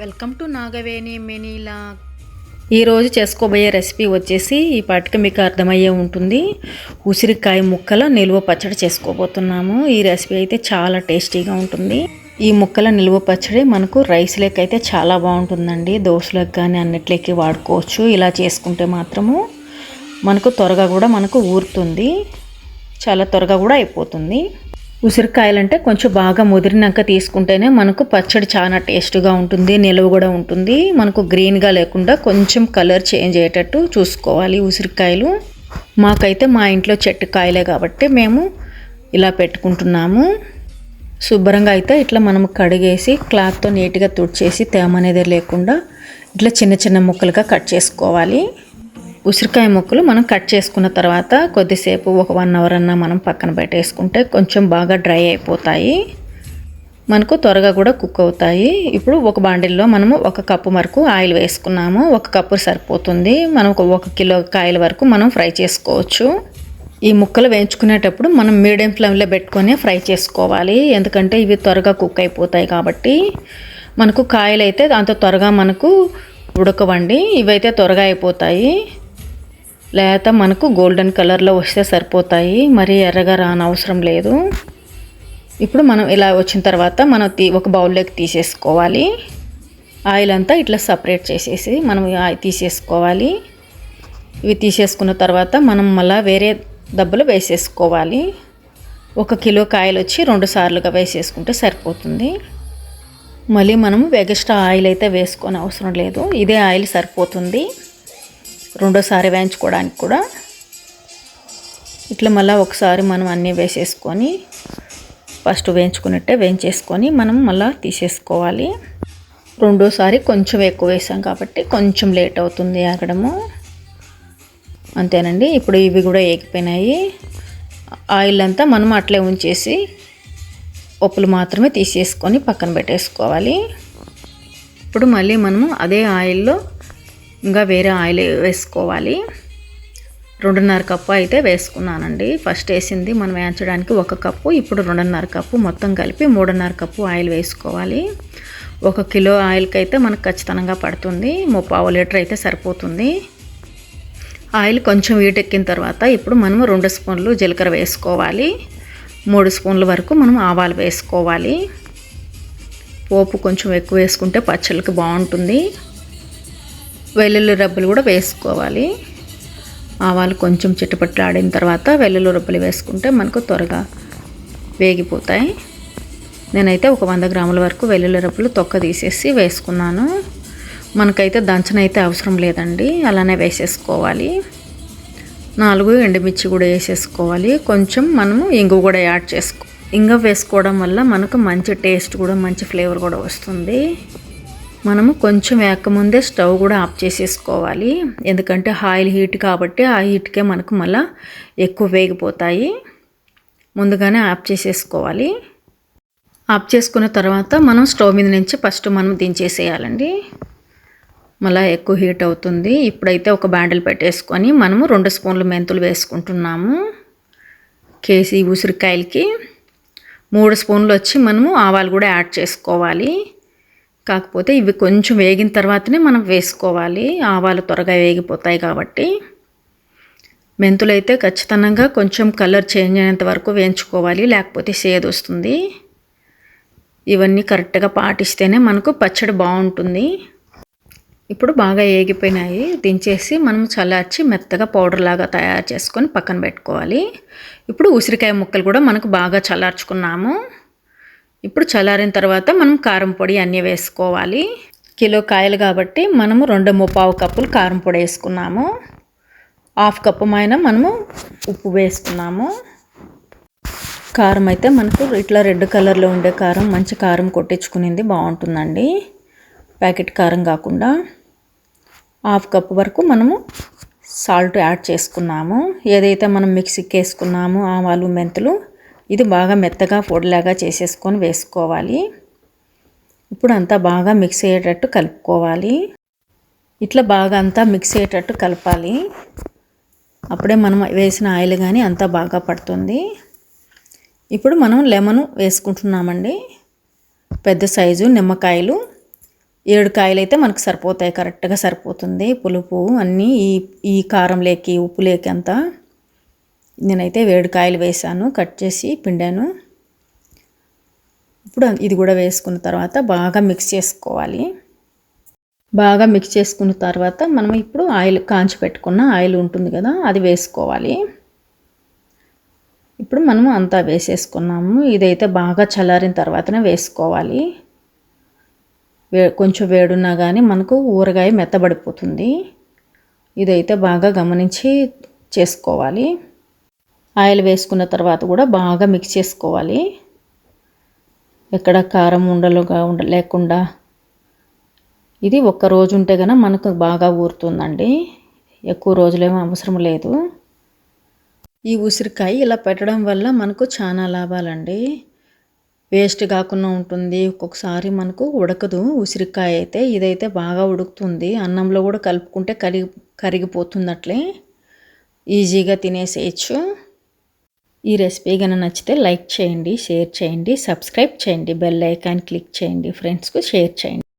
Welcome to Nagaveni మెనీలా ఈరోజు చేసుకోబోయే recipe వచ్చేసి ఈ పాటికి మీకు అర్థమయ్యే ఉంటుంది. ఉసిరికాయ ముక్కల నిల్వ పచ్చడి చేసుకోబోతున్నాము. ఈ రెసిపీ అయితే చాలా టేస్టీగా ఉంటుంది. ఈ ముక్కల నిల్వ పచ్చడి మనకు రైస్ లెక్క అయితే చాలా బాగుంటుందండి. దోశలకు కానీ అన్నిట్లకి వాడుకోవచ్చు. ఇలా చేసుకుంటే మాత్రము మనకు త్వరగా కూడా మనకు ఊరుతుంది. చాలా త్వరగా కూడా అయిపోతుంది. ఉసిరికాయలంటే కొంచెం బాగా ముదిరినాక తీసుకుంటేనే మనకు పచ్చడి చాలా టేస్ట్గా ఉంటుంది నిలువ కూడా ఉంటుంది. మనకు గ్రీన్గా లేకుండా కొంచెం కలర్ చేంజ్ అయ్యేటట్టు చూసుకోవాలి ఉసిరికాయలు. మాకైతే మా ఇంట్లో చెట్టు కాయలే కాబట్టి మేము ఇలా పెట్టుకుంటున్నాము. శుభ్రంగా అయితే ఇట్లా మనం కడిగేసి క్లాత్తో నీట్గా తుడిచేసి తేమ అనేది లేకుండా ఇట్లా చిన్న చిన్న ముక్కలుగా కట్ చేసుకోవాలి. ఉసిరికాయ ముక్కలు మనం కట్ చేసుకున్న తర్వాత కొద్దిసేపు ఒక వన్ అవర్ అన్నా మనం పక్కన పెట్టేసుకుంటే కొంచెం బాగా డ్రై అయిపోతాయి. మనకు త్వరగా కూడా కుక్ అవుతాయి. ఇప్పుడు ఒక బాండిల్లో మనము ఒక కప్పు వరకు ఆయిల్ వేసుకున్నాము. ఒక కప్పు సరిపోతుంది. మనం ఒక- ఒక కిలో కాయల వరకు మనం ఫ్రై చేసుకోవచ్చు. ఈ ముక్కలు వేయించుకునేటప్పుడు మనం మీడియం ఫ్లేమ్లో పెట్టుకొని ఫ్రై చేసుకోవాలి. ఎందుకంటే ఇవి త్వరగా కుక్ అయిపోతాయి కాబట్టి. మనకు కాయలు అయితే అంత త్వరగా మనకు ఉడకవండి. ఇవైతే త్వరగా అయిపోతాయి. లేత మనకు గోల్డెన్ కలర్లో వస్తే సరిపోతాయి. మరి ఎర్రగా రానవసరం లేదు. ఇప్పుడు మనం ఇలా వచ్చిన తర్వాత మనం తీ ఒక బౌల్లోకి తీసేసుకోవాలి. ఆయిల్ అంతా ఇట్లా సపరేట్ చేసేసి మనం ఆయిల్ తీసేసుకోవాలి. ఇవి తీసేసుకున్న తర్వాత మనం మళ్ళీ వేరే దబ్బలు వేసేసుకోవాలి. ఒక కిలో కాయలు వచ్చి రెండు సార్లుగా వేసేసుకుంటే సరిపోతుంది. మళ్ళీ మనం ఎగస్ట్రా ఆయిల్ అయితే వేసుకొని అవసరం లేదు. ఇదే ఆయిల్ సరిపోతుంది. రెండోసారి వేయించుకోవడానికి కూడా. ఇట్లా మళ్ళీ ఒకసారి మనం అన్నీ వేసేసుకొని ఫస్ట్ వేయించుకున్నట్టే వేయించేసుకొని మనం మళ్ళీ తీసేసుకోవాలి. రెండోసారి కొంచెం ఎక్కువ వేసాం కాబట్టి కొంచెం లేట్ అవుతుంది ఆగడము. అంతేనండి ఇప్పుడు ఇవి కూడా ఏగిపోయినాయి. ఆయిల్ అంతా మనం అట్లే ఉంచేసి పప్పులు మాత్రమే తీసేసుకొని పక్కన పెట్టేసుకోవాలి. ఇప్పుడు మళ్ళీ మనము అదే ఆయిల్లో ఇంకా వేరే ఆయిల్ వేసుకోవాలి. రెండున్నర కప్పు అయితే వేసుకున్నానండి. ఫస్ట్ వేసింది మనం వేయించడానికి ఒక కప్పు ఇప్పుడు రెండున్నర కప్పు మొత్తం కలిపి మూడున్నర కప్పు ఆయిల్ వేసుకోవాలి. ఒక కిలో ఆయిల్కి అయితే మనకు ఖచ్చితంగా పడుతుంది. ముప్పావు లీటర్ అయితే సరిపోతుంది. ఆయిల్ కొంచెం వీటెక్కిన తర్వాత ఇప్పుడు మనం రెండు స్పూన్లు జీలకర్ర వేసుకోవాలి. మూడు స్పూన్ల వరకు మనం ఆవాలు వేసుకోవాలి. పోపు కొంచెం ఎక్కువ వేసుకుంటే పచ్చళ్ళకి బాగుంటుంది. వెల్లుల్లి రబ్బలు కూడా వేసుకోవాలి. ఆవాలు కొంచెం చిట్టుపట్లు ఆడిన తర్వాత వెల్లుల్లి రబ్బలు వేసుకుంటే మనకు త్వరగా వేగిపోతాయి. నేనైతే ఒక వంద గ్రాముల వరకు వెల్లుల్లి రబ్బలు తొక్క తీసేసి వేసుకున్నాను. మనకైతే దంచన అయితే అవసరం లేదండి అలానే వేసేసుకోవాలి. నాలుగు ఎండుమిర్చి కూడా వేసేసుకోవాలి. కొంచెం మనము ఇంగు కూడా యాడ్ చేసుకో ఇంగ వేసుకోవడం వల్ల మనకు మంచి టేస్ట్ కూడా మంచి ఫ్లేవర్ కూడా వస్తుంది. మనము కొంచెం వేయకముందే స్టవ్ కూడా ఆఫ్ చేసేసుకోవాలి. ఎందుకంటే ఆయిల్ హీట్ కాబట్టి ఆ హీట్కే మనకు మళ్ళీ ఎక్కువ వేగిపోతాయి. ముందుగానే ఆఫ్ చేసేసుకోవాలి. ఆఫ్ చేసుకున్న తర్వాత మనం స్టవ్ మీద నుంచి ఫస్ట్ మనం దించేసేయాలండి. మళ్ళీ ఎక్కువ హీట్ అవుతుంది. ఇప్పుడైతే ఒక బ్యాండిల్ పెట్టేసుకొని మనము రెండు స్పూన్లు మెంతులు వేసుకుంటున్నాము. కేసీ ఉసిరికాయలకి మూడు స్పూన్లు వచ్చి మనము ఆవాలు కూడా యాడ్ చేసుకోవాలి. కాకపోతే ఇవి కొంచెం వేగిన తర్వాతనే మనం వేసుకోవాలి. ఆవాలు త్వరగా వేగిపోతాయి కాబట్టి. మెంతులు అయితే ఖచ్చితంగా కొంచెం కలర్ చేంజ్ అయినంత వరకు వేయించుకోవాలి. లేకపోతే సేదు వస్తుంది. ఇవన్నీ కరెక్ట్గా పాటిస్తేనే మనకు పచ్చడి బాగుంటుంది. ఇప్పుడు బాగా ఏగిపోయినాయి. దించేసి మనం చల్లార్చి మెత్తగా పౌడర్ లాగా తయారు చేసుకొని పక్కన పెట్టుకోవాలి. ఇప్పుడు ఉసిరికాయ ముక్కలు కూడా మనకు బాగా చల్లార్చుకున్నాము. ఇప్పుడు చల్లారిన తర్వాత మనం కారం పొడి అన్నీ వేసుకోవాలి. కిలో కాయలు కాబట్టి మనము రెండు ముప్పావు కప్పులు కారం పొడి వేసుకున్నాము. హాఫ్ కప్పు మైన మనము ఉప్పు వేసుకున్నాము. కారం అయితే మనకు ఇట్లా రెడ్ కలర్లో ఉండే కారం మంచి కారం కొట్టించుకునింది బాగుంటుందండి. ప్యాకెట్ కారం కాకుండా హాఫ్ కప్ వరకు మనము సాల్ట్ యాడ్ చేసుకున్నాము. ఏదైతే మనం మిక్సీకి వేసుకున్నామో ఆవాలు మెంతులు ఇది బాగా మెత్తగా పొడిలాగా చేసేసుకొని వేసుకోవాలి. ఇప్పుడు అంతా బాగా మిక్స్ అయ్యేటట్టు కలుపుకోవాలి. ఇట్లా బాగా అంతా మిక్స్ అయ్యేటట్టు కలపాలి. అప్పుడే మనం వేసిన ఆయిల్ కానీ అంతా బాగా పడుతుంది. ఇప్పుడు మనం లెమన్ వేసుకుంటున్నామండి. పెద్ద సైజు నిమ్మకాయలు. ఏడు కాయలు అయితే మనకు సరిపోతాయి కరెక్ట్గా సరిపోతుంది. పులుపు అన్నీ ఈ ఈ కారం లేకి ఉప్పు లేకి అంతా. నేనైతే వేడి కాయలు వేసాను కట్ చేసి పిండాను. ఇప్పుడు ఇది కూడా వేసుకున్న తర్వాత బాగా మిక్స్ చేసుకోవాలి. బాగా మిక్స్ చేసుకున్న తర్వాత మనం ఇప్పుడు ఆయిల్ కాంచి పెట్టుకున్న ఆయిల్ ఉంటుంది కదా అది వేసుకోవాలి. ఇప్పుడు మనము అంతా వేసేసుకున్నాము. ఇదైతే బాగా చల్లారిన తర్వాతనే వేసుకోవాలి. వే కొంచెం వేడున్నా కానీ మనకు ఊరగాయ మెత్తబడిపోతుంది. ఇదైతే బాగా గమనించి చేసుకోవాలి. ఆయిల్ వేసుకున్న తర్వాత కూడా బాగా మిక్స్ చేసుకోవాలి. ఎక్కడ కారం ఉండలుగా ఉండ లేకుండా. ఇది ఒక్క రోజు ఉంటే కనుక మనకు బాగా ఊరుతుందండి. ఎక్కువ రోజులేమో అవసరం లేదు. ఈ ఉసిరికాయ ఇలా పెట్టడం వల్ల మనకు చాలా లాభాలండి. వేస్ట్ కాకుండా ఉంటుంది. ఒక్కొక్కసారి మనకు ఉడకదు. ఉసిరికాయ అయితే ఇదైతే బాగా ఉడుకుతుంది. అన్నంలో కూడా కలుపుకుంటే కరిగి కరిగిపోతుంది అట్లే ఈజీగా తినేసేయచ్చు. ఈ రెసిపీ కనుక నచ్చితే లైక్ చేయండి షేర్ చేయండి సబ్స్క్రైబ్ చేయండి బెల్ ఐకాన్ క్లిక్ చేయండి ఫ్రెండ్స్కు షేర్ చేయండి.